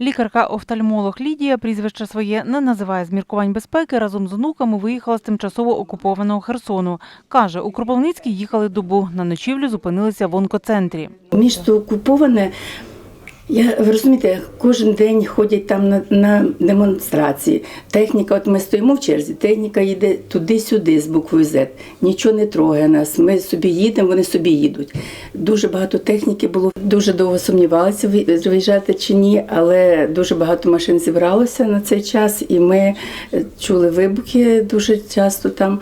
Лікарка-офтальмолог Лідія прізвище своє не називає з міркувань безпеки. Разом з онуками виїхала з тимчасово окупованого Херсону. Каже, у Кропивницький їхали добу. На ночівлю зупинилися в онкоцентрі. Місто окуповане. Я ви розумієте, кожен день ходять там на, на демонстрації. Техніка, от ми стоїмо в черзі, техніка йде туди-сюди з буквою Z. Нічого не трогає нас. Ми собі їдемо, вони собі їдуть. Дуже багато техніки було. Дуже довго сумнівалися, ви- виїжджати чи ні, але дуже багато машин зібралося на цей час, і ми е, чули вибухи дуже часто там.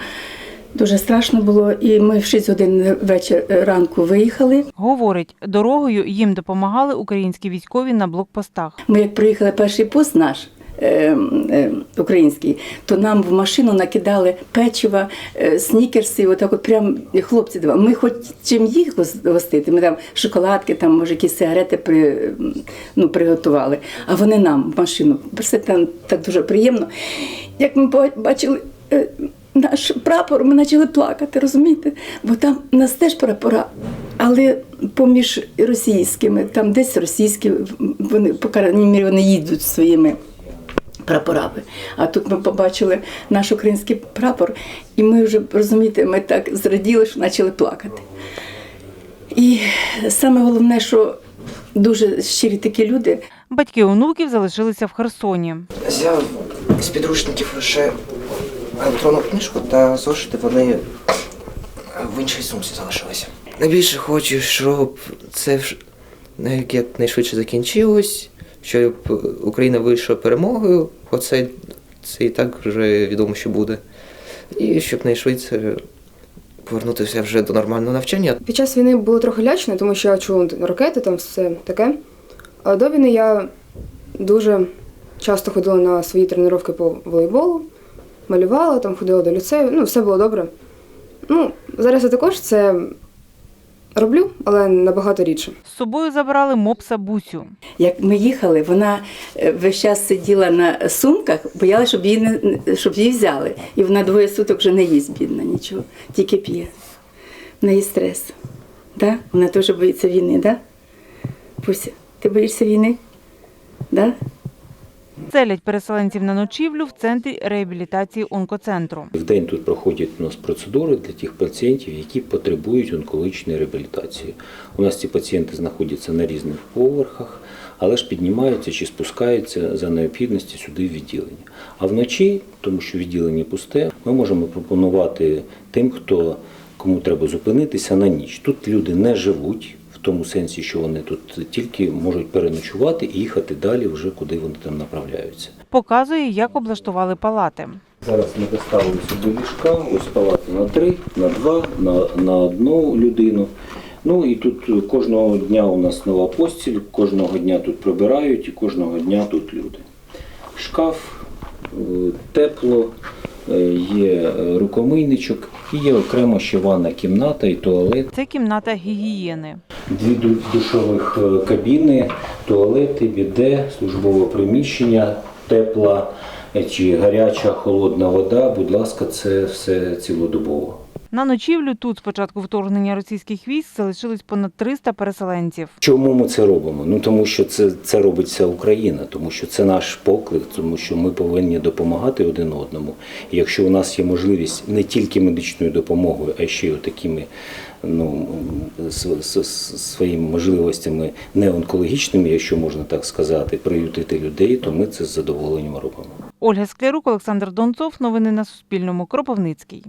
Дуже страшно було, і ми в 6 годин вечір ранку виїхали. Говорить, дорогою їм допомагали українські військові на блокпостах. Ми як приїхали перший пост наш. е, е, Український, то нам в машину накидали печива, е, снікерси, отак от прям хлопці давали. Ми хоч чим їх гос- гостити, ми там шоколадки, там може якісь сигарети при, ну, приготували, а вони нам в машину. Все там так дуже приємно. Як ми ба- бачили е, наш прапор, ми почали плакати, розумієте? Бо там у нас теж прапора, але поміж російськими, там десь російські, вони, по крайній мірі, вони їдуть своїми прапорами. А тут ми побачили наш український прапор, і ми вже, розумієте, ми так зраділи, що почали плакати. І саме головне, що дуже щирі такі люди, Батьки онуків залишилися в Херсоні. Взяв з підручників лише електронну книжку та зошити вони в іншій сумці залишилися. Найбільше хочу, щоб це ну, якнайшвидше закінчилось, щоб Україна вийшла перемогою, оце це і так вже відомо, що буде. І щоб найшвидше повернутися вже до нормального навчання. Під час війни було трохи лячно, тому що я чула ракети, там все таке. А до війни я дуже часто ходила на свої тренування по волейболу, малювала, там ходила до ліцею, ну, все було добре. Ну, зараз я також це роблю, але набагато рідше. З собою забрали мопса Бусю. Як ми їхали, вона е, весь час сиділа на сумках, боялася, щоб її не щоб її взяли. І вона двоє суток вже не їсть, бідна, нічого, тільки п'є. В неї стрес. Да? Вона теж боїться війни, да? Пуся, ти боїшся війни? Да? Селять переселенців на ночівлю в центрі реабілітації онкоцентру. В день тут проходять у нас процедури для тих пацієнтів, які потребують онкологічної реабілітації. У нас ці пацієнти знаходяться на різних поверхах, але ж піднімаються чи спускаються за необхідності сюди в відділення. А вночі, тому що відділення пусте, ми можемо пропонувати тим, хто кому треба зупинитися на ніч. Тут люди не живуть. Тому сенсі, що вони тут тільки можуть переночувати і їхати далі, вже куди вони там направляються. Показує, як облаштували палати. Зараз ми доставили сюди ліжка, ось палати на три, на два, на, на одну людину. Ну і тут кожного дня у нас нова постіль, кожного дня тут прибирають і кожного дня тут люди. Шкаф, е, тепло, е, є рукомийничок і є окремо ще ванна кімната і туалет. Це кімната гігієни. Дві душових е, кабіни, туалети, біде, службове приміщення, тепла е, чи гаряча, холодна вода. Будь ласка, це все цілодобово. На ночівлю тут з початку вторгнення російських військ залишились понад 300 переселенців. Чому ми це робимо? Ну тому що це, це робить вся Україна, тому що це наш поклик, тому що ми повинні допомагати один одному. І якщо у нас є можливість не тільки медичною допомогою, а ще й такими ну, своїми можливостями не онкологічними, якщо можна так сказати, приютити людей, то ми це з задоволенням робимо. Ольга Склярук, Олександр Донцов. Новини на Суспільному. Кропивницький.